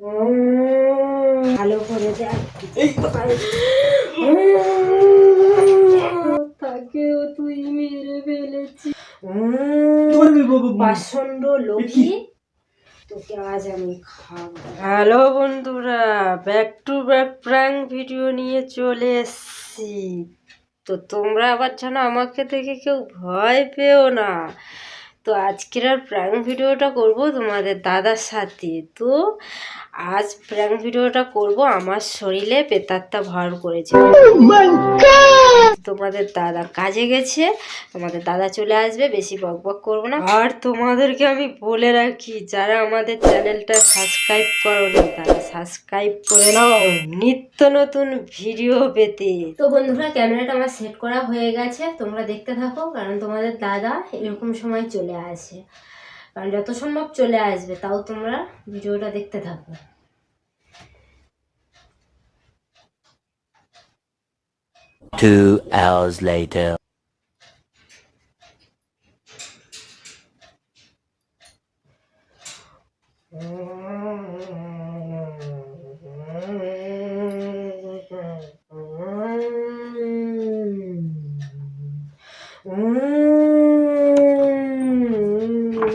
ভালো করে তাকেও তুই মেরে ফেলেছিস তোমার বি- বি- বি- পাষণ্ড লোকই তোকে আজ আমি খাব হ্যালো বন্ধুরা back to back prank video নিয়ে চলে এসছি। তো তোমরা আবার যেন আমাকে দেখে কেউ ভয় পেও না। তো আজকের আর প্র্যাঙ্ক ভিডিওটা করব তোমাদের দাদার সাথে। তো আজ প্র্যাঙ্ক ভিডিওটা করব আমার শরীরে পেতারটা ভর করেছে। তোমাদের দাদা কাজে গেছে তোমাদের দাদা চলে আসবে বেশি বক বক করব না। আর তোমাদেরকে আমি বলে রাখি যারা আমাদের চ্যানেলটা সাবস্ক্রাইব করোনি তারা সাবস্ক্রাইব করে নাও। নিত্য নতুন ভিডিও পেতে। তো বন্ধুরা ক্যামেরাটা আমার সেট করা হয়ে গেছে তোমরা দেখতে থাকো কারণ তোমাদের দাদা এরকম সময় চলে আসে। কারণ যত সম্ভব চলে আসবে তাও তোমরা ভিডিওটা দেখতে থাকো Two hours later.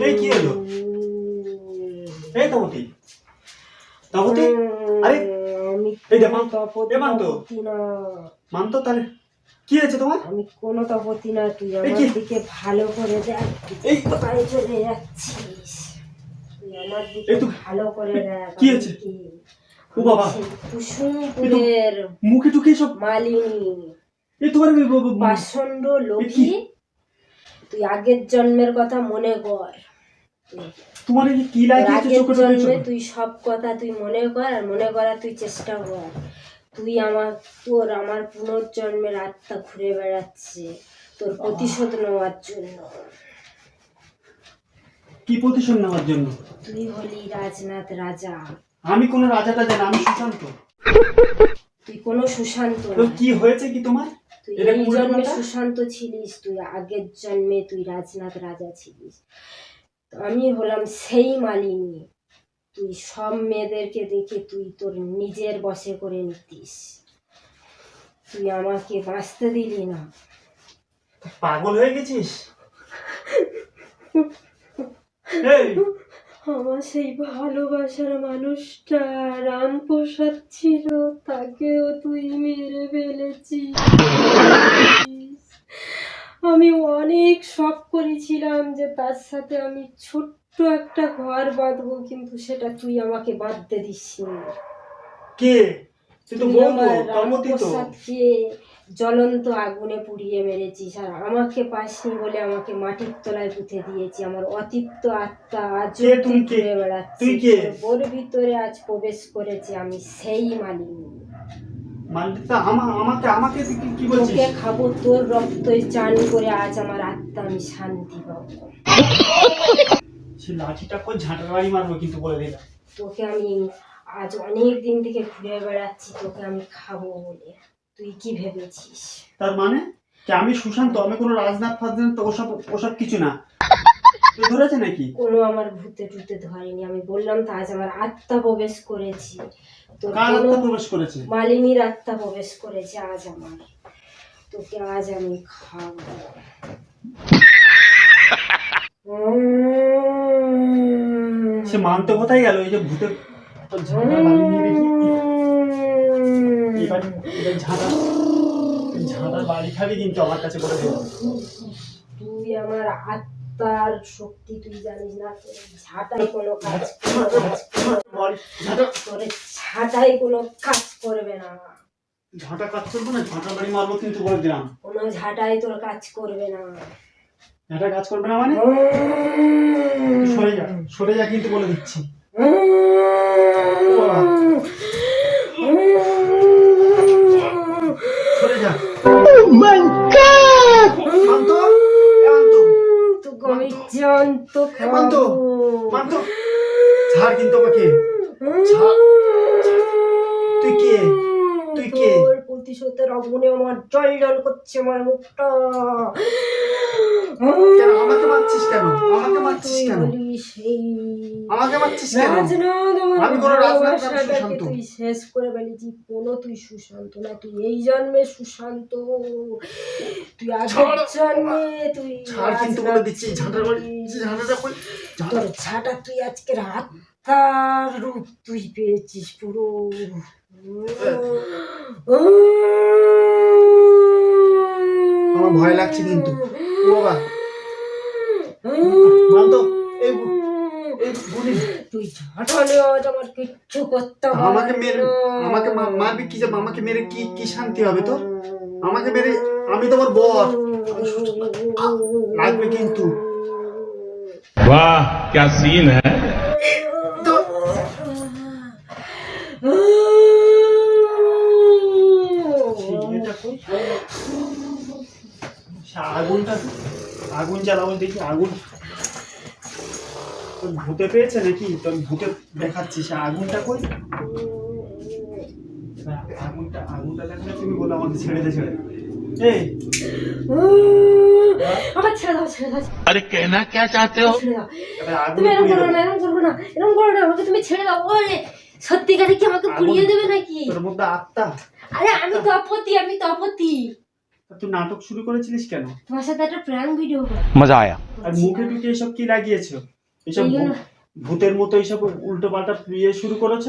এই কি হলো? এই তপতি তপতি আরে এই দেখো, এ মানতো। মানতো। তাহলে। কি হয়েছে তোমার? আমি কোনো তপতি না তুই আমার দিকে ভালো করে দেখ এই কোথায় চলে যাচ্ছিস? তুই আমার দিকে ভালো করে দেখ কি হয়েছে? ও বাবা। আমি সেই কুসুমপুরের মুখে টুকে সব মালিনী। তোমার বি- বি- বি- পাষণ্ড কি? লোকী। তুই আগের জন্মের কথা মনে কর। তোমার কি তোর লাগিয়েছে আগের চোখে টুকে জন্মে সব? তুই সব কথা তুই মনে কর আর মনে করার তুই চেষ্টা কর। তুই আমার তোর আমার পুনর্জন্মের আত্মা ঘুরে বেড়াচ্ছে তোর প্রতিশোধ নেওয়ার জন্য। কি প্রতিশোধ নেওয়ার জন্য? তুই হলি রাজনাথ রাজা। আমি কোনো রাজা টাজা আমি সুশান্ত। তুই কোনো সুশান্ত কি হয়েছে কি তোমার? তুই এই জন্মে সুশান্ত ছিলিস তুই আগের জন্মে তুই রাজনাথ রাজা ছিলিস। আমি হলাম সেই মালিনী। তুই সব মেয়েদেরকে দেখে তুই তোর নিজের বসে করে নিতিস। তুই আমাকে বাঁচতে দিলি না। পাগল হয়ে গেছিস? আমার সেই ভালোবাসার মানুষটা রামপ্রসাদ ছিল তাকেও তুই মেরে ফেলেছিস। আমি অনেক শখ করেছিলাম যে তার সাথে আমি ছোট্ট একটা ঘর বাঁধবো কিন্তু সেটা তুই আমাকে বাঁধতে দিসনি। কে? তুই তো তো। জ্বলন্ত আগুনে পুড়িয়ে মেরেছিস আর আমাকে পাসনি বলে আমাকে মাটির তলায় পুঁতে দিয়েছি। আমার অতিপ্ত আত্মা আজ? ঘুরে বেড়াচ্ছে ওর ভিতরে আজ প্রবেশ করেছে আমি সেই মালিনী। তোকে খাব তোর চান করে আজ আমার আত্মা আমি শান্তি পাবো। সে লাঠিটা কই ঝাঁটার বাড়ি মারবো কিন্তু বলে দিলাম। তোকে আমি আজ অনেক দিন থেকে ঘুরে বেড়াচ্ছি তোকে আমি খাব বলে। তুই কি ভেবেছিস? তার মানে? আমি সুশান্ত আমি কোনো রাজনাথ ফাজনাথ ওসব ওসব কিছু না। ধরেছে নাকি? কোনো আমার ভূতে টুতে ধরেনি আমি বললাম তো আজ আমার আত্মা প্রবেশ করেছি। তোর কার আত্মা প্রবেশ করেছে? মালিনীর আত্মা প্রবেশ করেছে আজ আমার। তোকে আজ আমি খাব। সে মানতে কোথায় গেল? এই যে ভূতে ঝাঁটা ঝাঁটা বাড়ি খাবি কিন্তু আমার কাছে করে দেবো তুই আমার আত্মার শক্তি তুই জানিস না তোর ঝাঁটাই কোনো কাজ ঝাঁটা ঝাঁটাই কোনো কাজ করবে না। ঝাঁটা কাজ করবে না ঝাঁটা বাড়ি মারবো কিন্তু বলে দিলাম কোনো ঝাঁটাই তোর কাজ করবে না। ঝাঁটা কাজ করবে না মানে? সরে যা সরে যা কিন্তু বলে দিচ্ছি। এ মান্ত মান্ত ছাড় কিন্তু আমাকে। তুই কে? তুই কে? প্রতিশোধের আগুনে আমার জল জল করছে আমার মুখটা। কেন? আমাকে মারছিস কেন? আমাকে মারছিস কেন? আমাকে মারছিস কেন আমি কোনো রাজনাথ। তুই শেষ করে ফেলেছি কোনো তুই সুশান্ত না তুই এই জন্মে সুশান্ত তুই আগের জন্মে তুই ছাড় কিন্তু বলে দিচ্ছি বাড়ি ঝাঁটাটা কই ঝাঁটা তোর ছাটা তুই আজকের আত্মার রূপ তুই পেয়েছিস পুরো আমার ভয় লাগছে কিন্তু বাবা মানতো এই এই গুলি তুই ঝাঁটা নেওয়া আমার কিচ্ছু করতে পারবি আমাকে মেরে না। আমাকে মা- মারবি কি যে আমাকে মেরে কি কি শান্তি হবে তোর আমাকে মেরে আমি তোমার বর লাগবে কিন্তু वाह क्या सीन है আগুন জ্বালাবো দেখি আগুন। ভূতে পেয়েছে নাকি? তো আমি ভূতে দেখাচ্ছি সে আগুনটা কই? হ্যাঁ, আগুনটা আগুনটা দেখলে তুমি বলো আমাকে ছেড়ে দে ছেড়ে আমার ছেড়ে আরে তুমি না না না আমাকে তুমি ছেড়ে কি আমাকে দেবে নাকি? আরে আমি তো আপত্তি আমি তো আপত্তি। তুই নাটক শুরু করেছিলিস কেন? তোমার সাথে একটা প্র্যাঙ্ক ভিডিও মজা আয়া। আর মুখে টুকে এসব কি লাগিয়েছো? এসব ভূতের মতো উল্টো পাল্টা ইয়ে শুরু করেছ?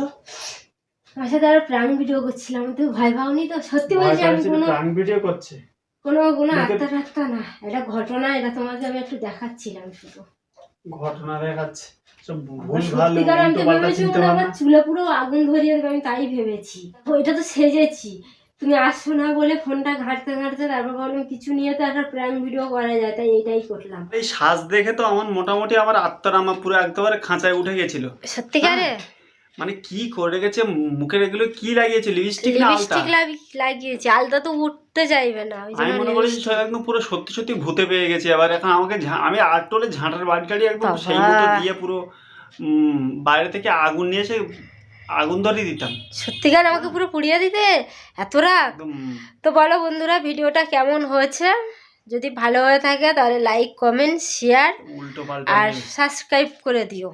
তোমার সাথে একটা ভিডিও করছিলাম তুই ভয় পাওনি তো সত্যি বলছি আমি কোনো ভিডিও করছে। কোনো কোনো আত্মা রাত্তা না এটা ঘটনা এটা তোমাকে আমি একটু দেখাচ্ছিলাম শুধু। ঘটনা দেখাচ্ছে। আমি চুলে পুরো আগুন ধরিয়ে আমি তাই ভেবেছি। এটা তো সেজেছি। তুমি আসছো না বলে ফোনটা ঘাঁটতে ঘাঁটতে তারপর ভাবলাম কিছু নিয়ে তো একটা প্র্যাঙ্ক ভিডিও করা যায় তাই এটাই করলাম। এই সাজ দেখে তো আমার মোটামুটি আমার আত্মারা আমার পুরো একেবারে খাঁচায় উঠে গেছিল। সত্যিকারে মানে কি করে গেছে মুখের এগুলো কি লাগিয়েছে? লিপস্টিক না আলতা? লিপস্টিক লাগিয়েছি আলতা তো উঠতে চাইবে না ওই আমি মনে করি lipstick- একদম পুরো সত্যি সত্যি ভূতে পেয়ে গেছে এবার এখন আমাকে আমি আটটোলে ঝাঁটার বাড়ি টাড়ি একদম সেই মতো দিয়ে পুরো বাইরে থেকে আগুন নিয়ে এসে আগুন ধরিয়ে দিতাম। সত্যিকার আমাকে পুরো পুড়িয়ে দিতে? এত রাগ? তো বলো বন্ধুরা ভিডিওটা কেমন হয়েছে? যদি ভালো হয়ে থাকে তাহলে লাইক কমেন্ট শেয়ার আর সাবস্ক্রাইব করে দিও।